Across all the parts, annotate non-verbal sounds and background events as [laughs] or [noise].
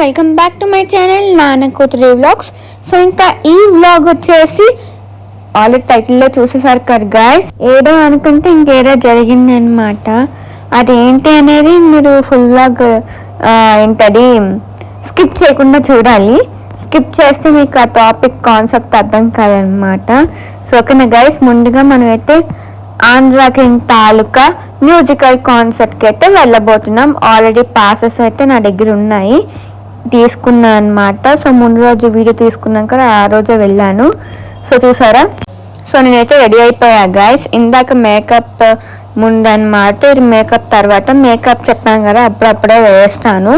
Welcome back to my channel నాన్న కూతురి vlogs so ఇంకా ఈ వ్లాగ్ వచ్చేసి ఆల్రెడీ టైటిల్లో చూసేసారు కదా గాయస్ ఏదో అనుకుంటే ఇంకేదో జరిగింది అనమాట అది ఏంటి అనేది మీరు ఫుల్ వ్లాగ్ ఏంటది స్కిప్ చేయకుండా చూడాలి. స్కిప్ చేస్తే మీకు ఆ టాపిక్ కాన్సెప్ట్ అర్థం కాదనమాట సో ఓకేనా గైస్ ముందుగా మనం అయితే ఆంధ్ర తాలూకా మ్యూజికల్ కాన్సర్ట్కి అయితే వెళ్ళబోతున్నాం. ఆల్రెడీ పాసెస్ అయితే నా దగ్గర ఉన్నాయి. తీసుకున్నా అనమాట సో ముందు రోజు వీడియో తీసుకున్నాక ఆ రోజే వెళ్ళాను. సో చూసారా? సో నేనైతే రెడీ అయిపోయా గాయస్ ఇందాక మేకప్ ముందనమాట ఇది మేకప్ తర్వాత మేకప్ చెప్పాను కదా అప్పుడప్పుడే వేస్తాను.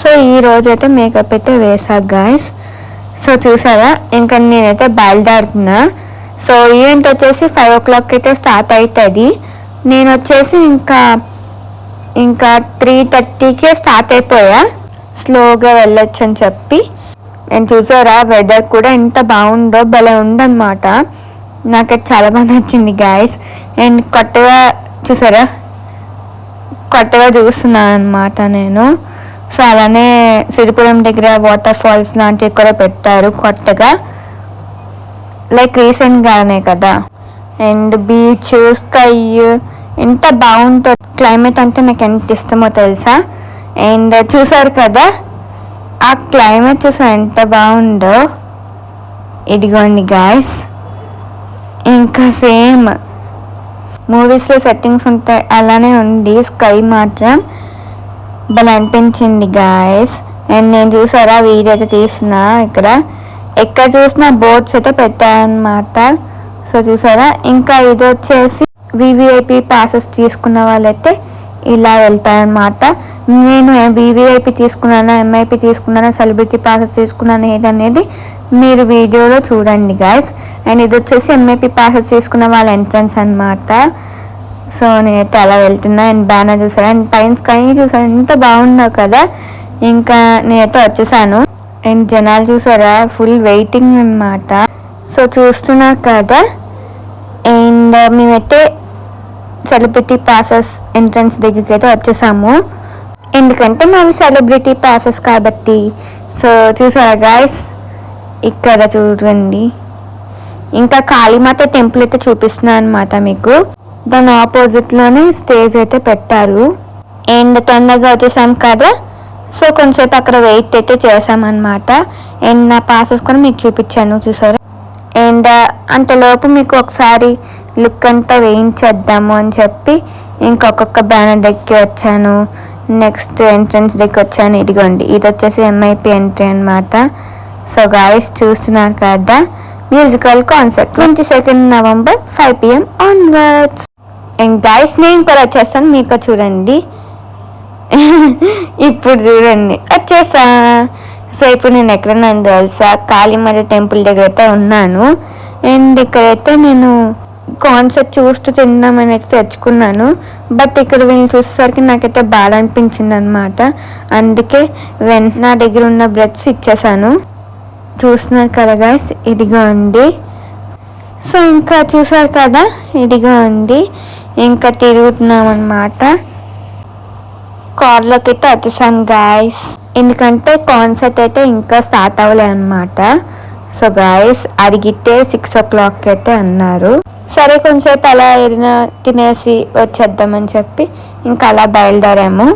సో ఈ రోజు అయితే మేకప్ అయితే వేసా గాయస్ సో చూసారా? ఇంకా నేనైతే బయలుదేరుతున్నా. సో ఈవెంట్ వచ్చేసి ఫైవ్ ఓ క్లాక్ అయితే స్టార్ట్ అవుతుంది నేను వచ్చేసి ఇంకా ఇంకా త్రీ థర్టీకే స్టార్ట్ అయిపోయా. స్లోగా వెళ్ళొచ్చు అని చెప్పి. నేను చూసారా వెదర్ కూడా ఎంత బాగుందో భలే ఉందన్నమాట. నాకు అది చాలా బాగా నచ్చింది గాయస్ అండ్ కొత్తగా చూసారా? కొత్తగా చూస్తున్నాను అనమాట నేను. సో అలానే సిరిపురం దగ్గర వాటర్ ఫాల్స్ లాంటివి కూడా పెట్టారు కొత్తగా. లైక్ రీసెంట్గానే కదా. అండ్ బీచ్ స్కై ఎంత బాగుంటుంది క్లైమేట్ అంటే నాకు ఎంత ఇష్టమో తెలుసా? అండ్ చూసారు కదా ఆ క్లైమేట్ చూసా ఎంత బాగుందో? ఇదిగోండి గాయస్ ఇంకా సేమ్ మూవీస్లో సెట్టింగ్స్ ఉంటాయి అలానే ఉంది స్కై మాత్రం భలే అనిపించింది గాయస్ అండ్ నేను చూసారా వీడియో అయితే తీసిన ఇక్కడ. ఎక్కడ చూసినా బోర్డ్స్ అయితే పెట్టాయన్నమాట. సో చూసారా ఇంకా ఇది వచ్చేసి వివిఐపి పాసెస్ తీసుకున్న వాళ్ళైతే ఇలా వెళ్తాయన్నమాట నేను వివిఐపి తీసుకున్నానా ఎంఐపి తీసుకున్నానా సెలబ్రిటీ పాసెస్ తీసుకున్నాను ఏదనేది మీరు వీడియోలో చూడండి గాయస్ అండ్ ఇది వచ్చేసి ఎంఐపి పాసెస్ తీసుకున్న వాళ్ళ ఎంట్రన్స్ అన్నమాట. సో నేనైతే అలా వెళ్తున్నా అండ్ బ్యానర్ చూసాను అండ్ పైన స్కై చూసాను ఎంత బాగున్నావు కదా. ఇంకా నేనైతే వచ్చేసాను. అండ్ జనాలు చూసారా? ఫుల్ వెయిటింగ్ అన్నమాట. సో చూస్తున్నా కదా. అండ్ మేమైతే సెలబ్రిటీ పాసెస్ ఎంట్రన్స్ దగ్గరికి అయితే వచ్చేసాము. ఎందుకంటే మేము సెలబ్రిటీ పాసెస్ కాబట్టి. సో చూసారా గాయస్ ఇక్కడ చూడండి. ఇంకా కాళీమాత టెంపుల్ అయితే చూపిస్తున్నాను అనమాట మీకు. దాని ఆపోజిట్లోనే స్టేజ్ అయితే పెట్టారు. అండ్ తొందరగా వచ్చేసాం కదా. సో కొంచెంసేపు అక్కడ వెయిట్ అయితే చేసామన్నమాట అండ్ నా పాసెస్ కూడా మీకు చూపించాను చూసారా? అండ్ uh, అంతలోపు మీకు ఒకసారి లుక్ అంతా వేయించేద్దాము అని చెప్పి ఇంకొక బ్యానర్ దగ్గరికి వచ్చాను. నెక్స్ట్ ఎంట్రన్స్ దగ్గరికి వచ్చాను. ఇదిగోండి ఇది వచ్చేసి ఎంఐపి ఎంట్రీ అనమాట సో గాయస్ చూస్తున్నారు కదా musical concert twenty second November five PM onwards and guys నేను కూడా వచ్చేస్తాను. మీకు చూడండి. [laughs] ఇప్పుడు చూడండి వచ్చేసా. సో ఇప్పుడు నేను ఎక్కడన్నా తెలుసా? కాళీమాత టెంపుల్ దగ్గర అయితే ఉన్నాను. అండ్ ఇక్కడైతే నేను కాన్సెప్ట్ చూస్తూ తిందామని అయితే తెచ్చుకున్నాను. బట్ ఇక్కడ వీళ్ళు చూసేసరికి నాకైతే బాధ అనిపించింది అనమాట అందుకే వెన్ నా దగ్గర ఉన్న బ్రెడ్స్ ఇచ్చేసాను. చూస్తున్నారు కదా గాయస్ ఇదిగో అండి. సో ఇంకా చూసారు కదా ఇదిగో అండి. ఇంకా తిరుగుతున్నాం అనమాట కార్లోకి అయితే వచ్చేసాను గాయస్ ఎందుకంటే కాన్సర్ట్ అయితే ఇంకా స్టార్ట్ అవ్వలే అనమాట సో గాయస్ అడిగితే సిక్స్ ఓ క్లాక్ అయితే అన్నారు. సరే కొంచెంసేపు అలా ఏదైనా తినేసి వచ్చేద్దామని చెప్పి ఇంకా అలా బయలుదేరాము.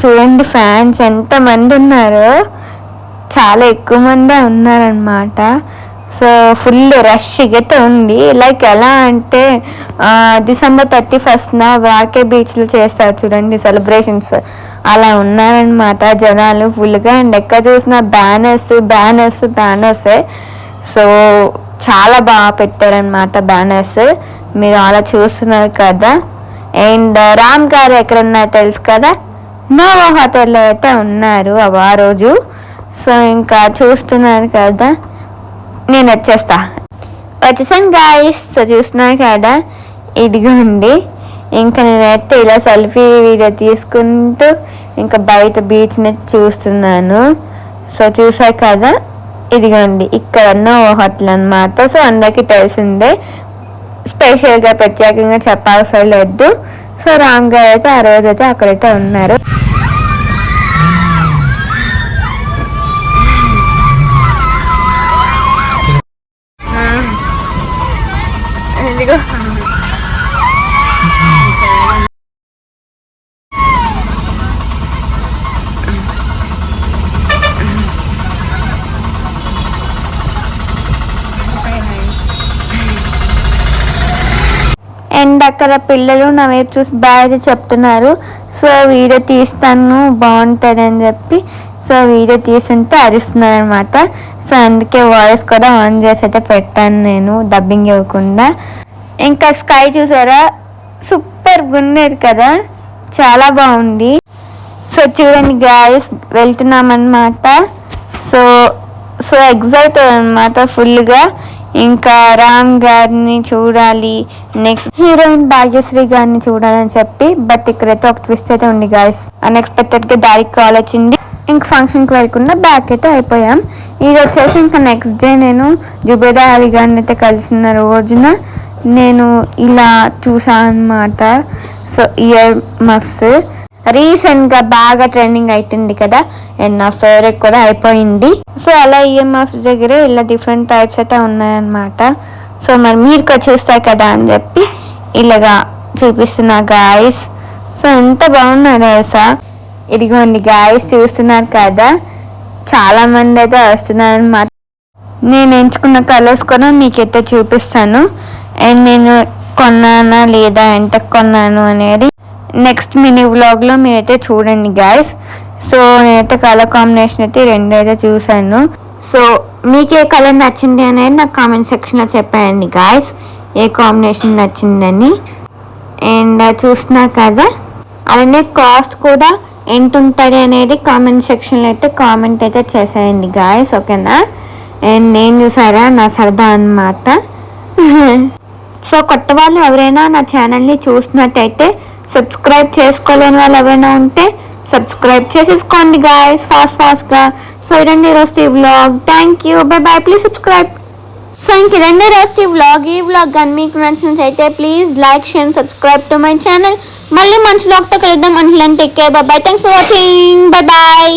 చూడండి ఫ్యాన్స్ ఎంతమంది ఉన్నారో. చాలా ఎక్కువ మందే ఉన్నారనమాట సో ఫుల్ రష్ అయితే ఉంది. లైక్ ఎలా అంటే డిసెంబర్ థర్టీ ఫస్ట్న వాకే బీచ్లో చేస్తారు చూడండి సెలబ్రేషన్స్. అలా ఉన్నారనమాట జనాలు ఫుల్గా. అండ్ ఎక్కడ చూసిన బ్యానర్స్ బ్యానర్స్ బ్యానర్సే. సో చాలా బాగా పెట్టారనమాట బ్యానర్స్ మీరు అలా చూస్తున్నారు కదా. అండ్ రామ్ గారు ఎక్కడ ఉన్నారో తెలుసు కదా? నోవా హోటల్లో అయితే ఉన్నారు ఆ రోజు. సో ఇంకా చూస్తున్నారు కదా. నేను వచ్చేస్తా. వచ్చేసాను గాయస్ సో చూస్తున్నాను కదా. ఇదిగోండి. ఇంకా నేనైతే ఇలా సెల్ఫీ వీడియో తీసుకుంటూ ఇంకా బయట బీచ్ని చూస్తున్నాను. సో చూసా కదా? ఇదిగోండి ఇక్కడ ఉన్న ఓ హోటల్ అనమాట సో అందరికి తెలిసిందే స్పెషల్గా ప్రత్యేకంగా చెప్పాల్సిన లేదు. సో రామ్ గారు అయితే ఆ రోజైతే అక్కడైతే ఉన్నారు. ఇదిగో. అండ్ అక్కడ పిల్లలు నా వైపు చూసి బాగా చెప్తున్నారు. సో వీడియో తీస్తాను బాగుంటుంది అని చెప్పి. సో వీడియో తీస్తుంటే అరుస్తున్నారు అనమాట సో అందుకే వాయిస్ కూడా ఆన్ చేసి అయితే పెట్టాను నేను డబ్బింగ్ ఇవ్వకుండా. ఇంకా స్కై చూసారా? సూపర్ ఉన్నారు కదా? చాలా బాగుంది. సో చూడండి గాయస్ వెళ్తున్నామన్నమాట. సో సో ఎగ్జైట్ అనమాట ఫుల్గా ఇంకా రామ్ గారిని చూడాలి. నెక్స్ట్ హీరోయిన్ భాగ్యశ్రీ గారిని చూడాలని చెప్పి బట్ ఇక్కడైతే ఒక ట్విస్ట్ అయితే ఉంది గాయస్ అన్ఎక్స్పెక్టెడ్గా దారికి కాల్ వచ్చింది. ఇంక ఫంక్షన్కి వెళ్ళకుండా బ్యాక్ అయితే అయిపోయాం. ఇది వచ్చేసి ఇంకా నెక్స్ట్ డే నేను జుబేదా అలీ గారిని అయితే కలిసిన రోజున నేను ఇలా చూసాను అనమాట సో ఇయర్ మఫ్స్ రీసెంట్గా బాగా ట్రెండింగ్ అవుతుంది కదా అండ్ నా ఫేవరెట్ కూడా అయిపోయింది. సో అలా ఈఎంఎఫ్ దగ్గర ఇలా డిఫరెంట్ టైప్స్ అయితే ఉన్నాయన్నమాట. సో మరి మీరు కూడా చూస్తారు కదా అని చెప్పి ఇలాగా చూపిస్తున్నా గాయస్ సో ఎంత బాగున్నారు తెలుసా ఇదిగోండి గాయస్ చూస్తున్నారు కదా. చాలా మంది అయితే వస్తున్నారు అనమాట నేను ఎంచుకున్న కలర్స్ కూడా మీకైతే చూపిస్తాను. అండ్ నేను కొన్నానా లేదా ఎంత కొన్నాను అనేది నెక్స్ట్ మినీ వ్లాగ్లో మీరైతే చూడండి గ్యాస్ సో నేనైతే కలర్ కాంబినేషన్ అయితే రెండు అయితే చూసాను సో మీకు ఏ కలర్ నచ్చింది అనేది నాకు కామెంట్ సెక్షన్లో చెప్పాయండి గాయస్ ఏ కాంబినేషన్ నచ్చిందని. అండ్ uh, చూస్తున్నా కదా. అలానే కాస్ట్ కూడా ఎంత ఉంటుంది అనేది కామెంట్ సెక్షన్లో అయితే కామెంట్ అయితే చేసేయండి గాయస్ ఓకేనా అండ్ నేను చూసారా? నా సరదా అన్నమాట. [laughs] సో కొత్త వాళ్ళు ఎవరైనా నా ఛానల్ని చూసినట్టయితే సబ్స్క్రైబ్ చేసుకోలేని వాళ్ళు ఎవరైనా ఉంటే సబ్స్క్రైబ్ చేసేసుకోండి గాయస్ ఫాస్ట్ ఫాస్ట్గా సో ఇదండి రోజు ఈ vlog thank you bye bye please subscribe so ఇంక ఇదండి రోజు ఈ వ్లాగ్ ఈ వ్లాగ్ కానీ మీకు నచ్చినట్లయితే please like share subscribe to my channel మళ్ళీ మంచి వ్లాగ్తో కలుద్దాం. అంటే take care bye bye thanks for watching bye bye